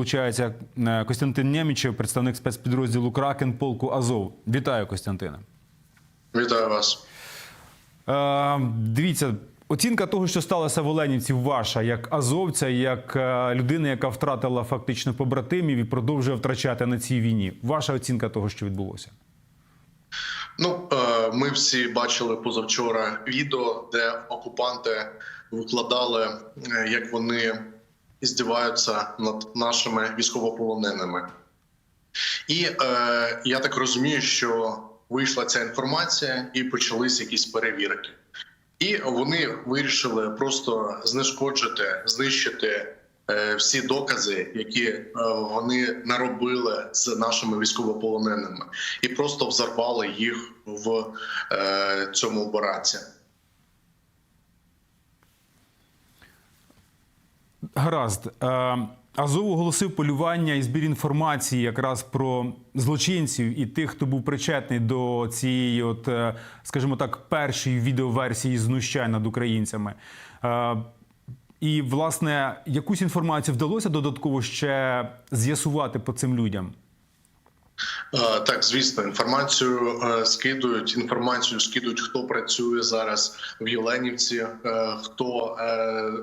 Долучається е, Костянтин Нємічев, представник спецпідрозділу Кракен полку Азов. Вітаю, Костянтине. Вітаю вас. Е, дивіться, оцінка того, що сталося в Оленівці, ваша як азовця, як е, людина, яка втратила фактично побратимів і продовжує втрачати на цій війні. Ваша оцінка того, що відбулося. Ну е, ми всі бачили позавчора відео, де окупанти викладали, як вони здіваються над нашими військовополоненими. І е, я так розумію, що вийшла ця інформація і почались якісь перевірки. І вони вирішили просто знешкоджити, знищити е, всі докази, які е, вони наробили з нашими військовополоненими, і просто взорвали їх в е, цьому бараці. Гаразд. Е, Азов оголосив полювання і збір інформації якраз про злочинців і тих, хто був причетний до цієї, от, е, скажімо так, першої відеоверсії знущань над українцями. Е, І, власне, якусь інформацію вдалося додатково ще з'ясувати по цим людям. Е, Так, звісно, інформацію е, скидують. Інформацію скидують, хто працює зараз в Єленівці, е, хто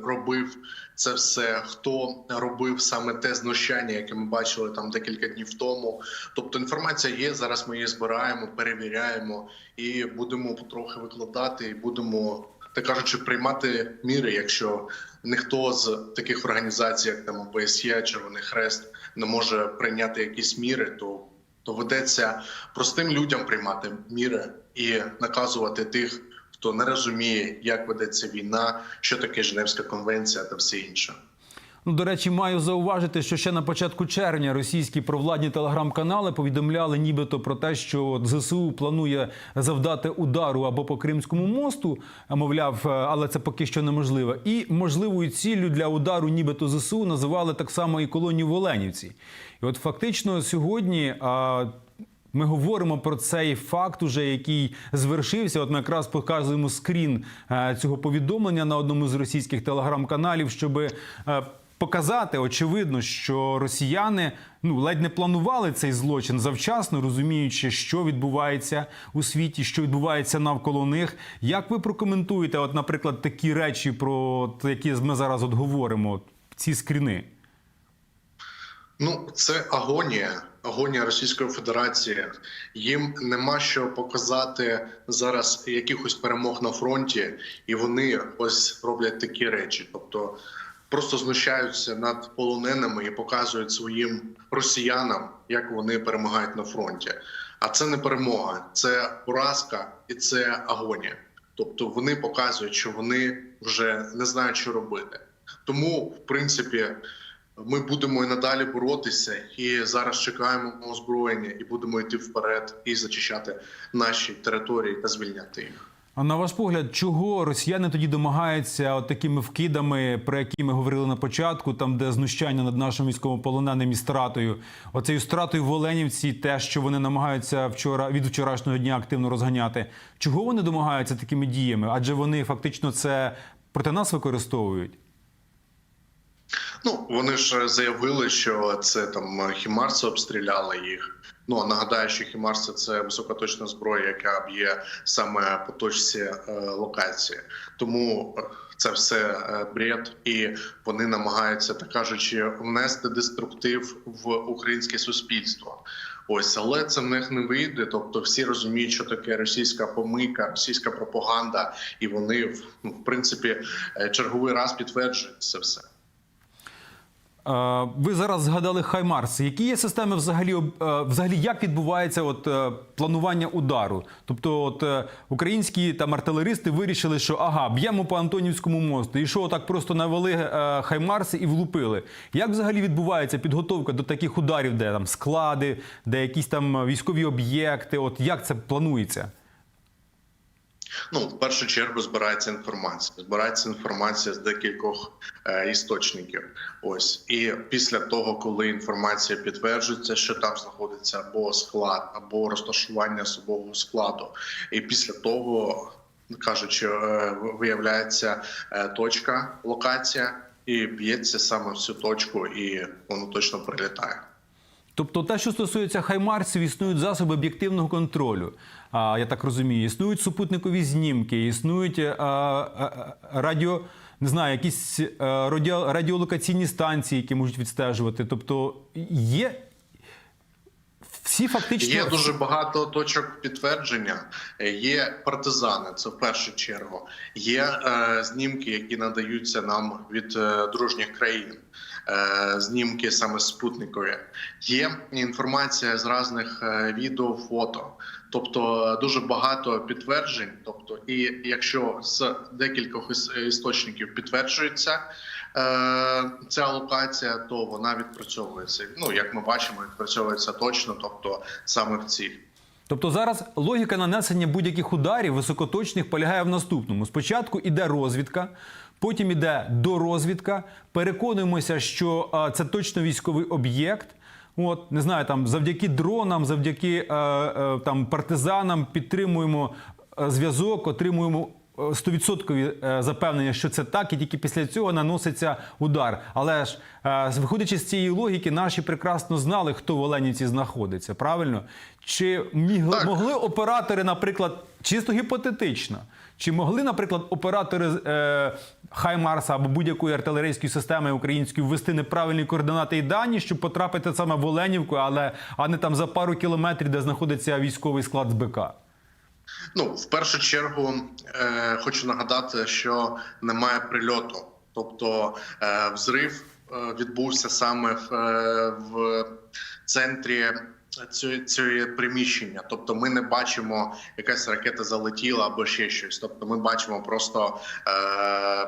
робив це все, хто робив саме те знущання, яке ми бачили там декілька днів тому. Тобто інформація є. Зараз ми її збираємо, перевіряємо і будемо потрохи викладати, і будемо. Так кажучи, приймати міри, якщо ніхто з таких організацій, як там ОБСЄ, Червоний Хрест, не може прийняти якісь міри, то доведеться простим людям приймати міри і наказувати тих, хто не розуміє, як ведеться війна, що таке Женевська конвенція та все інше. Ну, до речі, маю зауважити, що ще на початку червня російські провладні телеграм-канали повідомляли нібито про те, що ЗСУ планує завдати удару або по Кримському мосту, мовляв, е, але це поки що неможливо. І можливою ціллю для удару, нібито ЗСУ, називали так само і колонію в Оленівці. І от фактично сьогодні. а, ми говоримо про цей факт, уже який звершився. От ми якраз показуємо скрін е, цього повідомлення на одному з російських телеграм-каналів, щоб е, показати очевидно, що росіяни ну ледь не планували цей злочин завчасно, розуміючи, що відбувається у світі, що відбувається навколо них. Як ви прокоментуєте, от, наприклад, такі речі, про які ми зараз от говоримо, ці скріни? Ну, це агонія, агонія Російської Федерації. Їм нема що показати зараз якихось перемог на фронті, і вони ось роблять такі речі. Тобто просто знущаються над полоненими і показують своїм росіянам, як вони перемагають на фронті. А це не перемога, це поразка і це агонія. Тобто вони показують, що вони вже не знають, що робити. Тому, в принципі, ми будемо і надалі боротися, і зараз чекаємо озброєння, і будемо йти вперед і зачищати наші території та звільняти їх. А на ваш погляд, чого росіяни тоді домагаються от такими вкидами, про які ми говорили на початку, там де знущання над нашим військовополоненим і стратою, оцею стратою в Оленівці, те, що вони намагаються вчора від вчорашнього дня активно розганяти. Чого вони домагаються такими діями? Адже вони фактично це проти нас використовують. Ну вони ж заявили, що це там хімарси обстріляли їх. Ну нагадаю, що хімарси це високоточна зброя, яка б'є саме по точці е, локації. Тому е, це все е, бред, і вони намагаються, так кажучи, внести деструктив в українське суспільство. Ось, але це в них не вийде. Тобто, всі розуміють, що таке російська помийка, російська пропаганда, і вони в ну, принципі черговий раз підтверджують це все. Е, Ви зараз згадали Хаймарс. Які є системи взагалі е, взагалі як відбувається от е, планування удару? Тобто, от українські там артилеристи вирішили, що ага, б'ємо по Антонівському мосту, і що так просто навели Хаймарси і влупили. Як взагалі відбувається підготовка до таких ударів, де там склади, де якісь там військові об'єкти? От як це планується? Ну, в першу чергу збирається інформація. Збирається інформація з декількох е, істочників. Ось і після того, коли інформація підтверджується, що там знаходиться або склад, або розташування особового складу, і після того кажучи, е, виявляється е, точка, локація. і б'ється саме в цю точку, і воно точно прилітає. Тобто, те, що стосується хаймарсів, існують засоби об'єктивного контролю. Я так розумію, існують супутникові знімки, існують а, а, радіо, не знаю, якісь радіо, радіолокаційні станції, які можуть відстежувати. Тобто є всі фактично Є дуже багато точок підтвердження. Е, Є партизани, це в першу чергу. Є е, знімки, які надаються нам від е, дружніх країн. Е, знімки саме спутникові. Є інформація з різних е, відео, фото. Тобто е, дуже багато підтверджень. Тобто, і якщо з декількох істочників підтверджується ця локація, то вона відпрацьовується. Ну як ми бачимо, відпрацьовується точно, тобто саме в ціль. Тобто зараз логіка нанесення будь-яких ударів високоточних полягає в наступному: спочатку іде розвідка, потім іде дорозвідка. Переконуємося, що це точно військовий об'єкт. От не знаю, там завдяки дронам, завдяки е, е, там партизанам підтримуємо е, зв'язок, отримуємо. е, 100% е, запевнення, що це так, і тільки після цього наноситься удар. Але ж виходячи з цієї логіки, наші прекрасно знали, хто в Оленівці знаходиться. Правильно? Чи міг, могли оператори, наприклад, чисто гіпотетично, чи могли, наприклад, оператори е, Хаймарса або будь-якої артилерійської системи української ввести неправильні координати і дані, щоб потрапити саме в Оленівку, але а не там за пару кілометрів, де знаходиться військовий склад з БК? Ну, в першу чергу е, хочу нагадати, що немає прильоту, тобто е, взрив е, відбувся саме в, е, в центрі. Цієї приміщення, тобто ми не бачимо, якась ракета залетіла або ще щось. Тобто, ми бачимо просто е,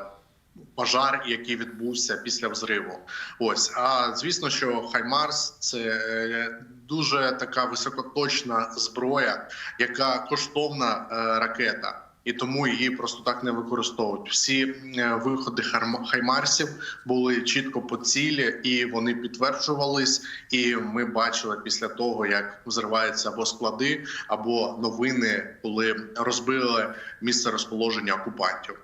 пожар, який відбувся після взриву. Ось а звісно, що Хаймарс це е, дуже така високоточна зброя, яка коштовна е, ракета. І тому її просто так не використовують. Всі е, виходи хаймарсів були чітко по цілі, і вони підтверджувались. І ми бачили після того, як взриваються або склади, або новини, коли розбили місце розположення окупантів.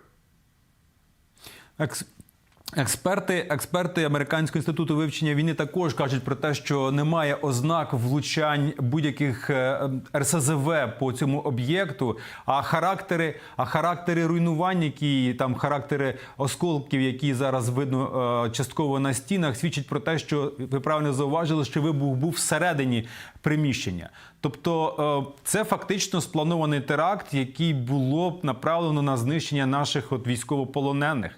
Екс... Експерти, експерти Американського інституту вивчення війни також кажуть про те, що немає ознак влучань будь-яких е, РСЗВ по цьому об'єкту. А характери, а характери руйнувань, які там характери осколків, які зараз видно е, частково на стінах, свідчать про те, що ви правильно зауважили, що вибух був всередині приміщення. Тобто, е, це фактично спланований теракт, який було б направлено на знищення наших от військовополонених.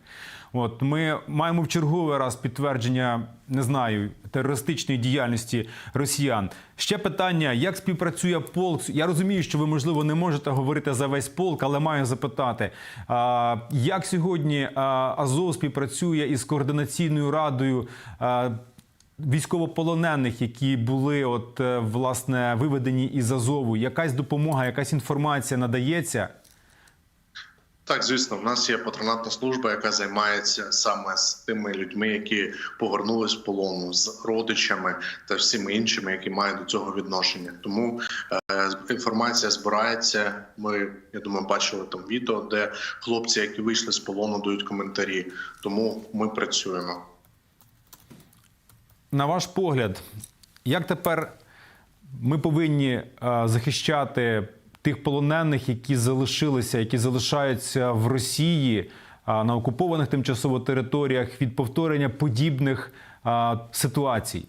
От ми маємо в черговий раз підтвердження, не знаю, терористичної діяльності росіян. Ще питання: як співпрацює полк? Я розумію, що ви можливо не можете говорити за весь полк, але маю запитати, як сьогодні Азов співпрацює із координаційною радою? Військовополонених, які були от е, власне виведені із Азову, якась допомога, якась інформація надається. Так, звісно, в нас є патронатна служба, яка займається саме з тими людьми, які повернулись з полону, з родичами та всіми іншими, які мають до цього відношення. Тому е, інформація збирається. Ми я думаю, бачили там відео, де хлопці, які вийшли з полону, дають коментарі. Тому ми працюємо. На ваш погляд, як тепер ми повинні е, захищати тих полонених, які залишилися, які залишаються в Росії на окупованих тимчасово територіях від повторення подібних ситуацій?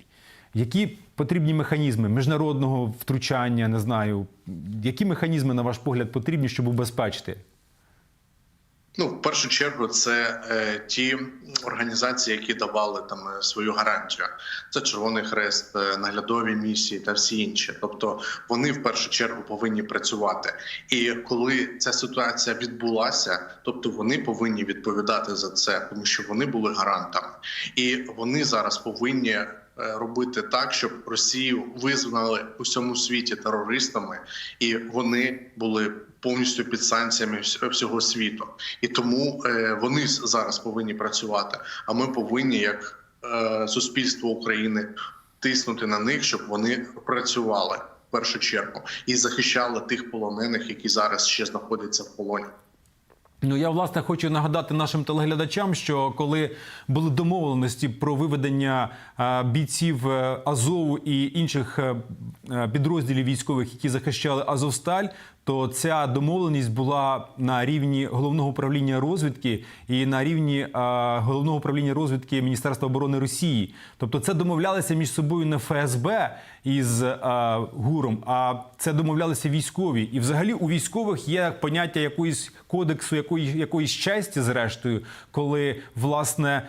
Які потрібні механізми міжнародного втручання? Не знаю, які механізми, на ваш погляд, потрібні, щоб убезпечити? Ну, в першу чергу, це е, ті організації, які давали там е, свою гарантію. Це Червоний Хрест, е, наглядові місії та всі інші. Тобто вони в першу чергу повинні працювати. І коли ця ситуація відбулася, тобто вони повинні відповідати за це, тому що вони були гарантами, і вони зараз повинні. е, Робити так, щоб Росію визнали у всьому світі терористами, і вони були повністю під санкціями всього світу. І тому е, вони зараз повинні працювати. А ми повинні, як е, суспільство України, тиснути на них, щоб вони працювали в першу чергу і захищали тих полонених, які зараз ще знаходяться в полоні. Ну, я власне хочу нагадати нашим телеглядачам, що коли були домовленості про виведення е, бійців Азову і інших підрозділів військових, які захищали Азовсталь, то ця домовленість була на рівні головного управління розвідки і на рівні е, головного управління розвідки Міністерства оборони Росії. Тобто, це домовлялися між собою не ФСБ із е, ГУРом, а це домовлялися військові. І взагалі у військових є поняття якоїсь кодексу, якої, якоїсь честі, зрештою, коли власне.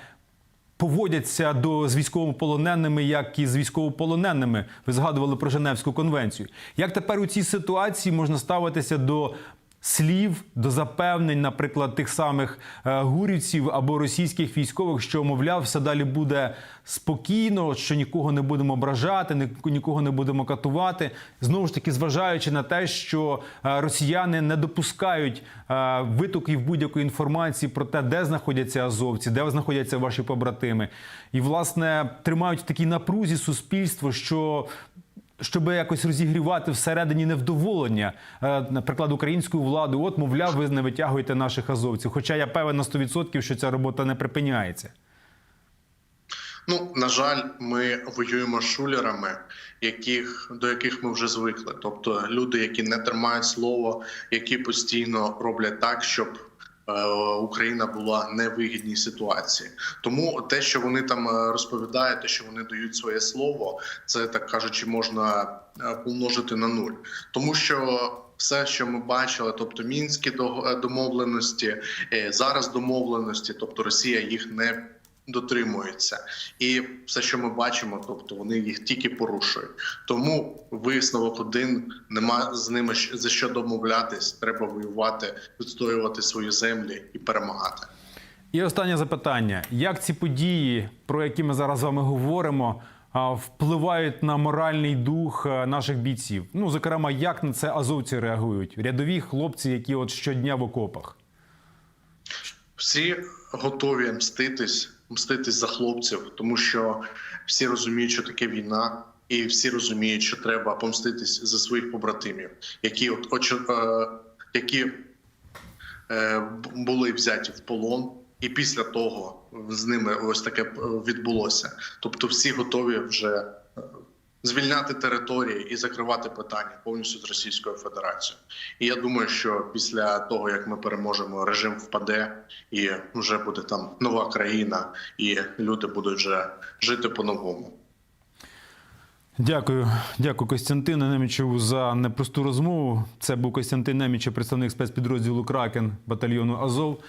Поводяться до з військовополоненими, як і з військовополоненими. Ви згадували про Женевську конвенцію. Як тепер у цій ситуації можна ставитися до слів, до запевнень, наприклад, тих самих е, гурівців або російських військових, що мовляв, все далі буде спокійно, що нікого не будемо ображати, ні- нікого не будемо катувати. Знову ж таки, зважаючи на те, що е, росіяни не допускають е, витоків будь-якої інформації про те, де знаходяться азовці, де знаходяться ваші побратими, і власне тримають в такій напрузі суспільство, що щоб якось розігрівати всередині невдоволення, е, наприклад, українською владою, от, мовляв, ви не витягуєте наших азовців. Хоча я певен на 100%, що ця робота не припиняється. Ну на жаль, ми воюємо з шулерами, яких до яких ми вже звикли. Тобто люди, які не тримають слово, які постійно роблять так, щоб Україна була невигідній ситуації. Тому те, що вони там е, розповідають, те, що вони дають своє слово, це так кажучи, можна е, помножити на нуль, тому що. Все, що ми бачили, тобто мінські до- е, домовленості, е, зараз домовленості, тобто Росія їх не дотримується, і все, що ми бачимо, тобто вони їх тільки порушують. Тому висновок один нема з ними за що домовлятись. Треба воювати, відстоювати свої землі і перемагати. І останнє запитання: як ці події, про які ми зараз з вами говоримо, впливають на моральний дух е, наших бійців? Ну, зокрема, як на це азовці реагують? Рядові хлопці, які от щодня в окопах. Всі готові мститись, мститись за хлопців, тому що всі розуміють, що таке війна, і всі розуміють, що треба помститись за своїх побратимів, які от очо- е, які е, були взяті в полон, і після того з ними ось таке е, відбулося. Тобто, всі готові вже звільняти території і закривати питання повністю з Російською Федерацією. І я думаю, що після того як ми переможемо, режим впаде, і вже буде там нова країна, і люди будуть вже жити по-новому. Дякую, дякую Костянтину Немічеву за непросту розмову. Це був Костянтин Немічев, представник спецпідрозділу Кракен батальйону Азов.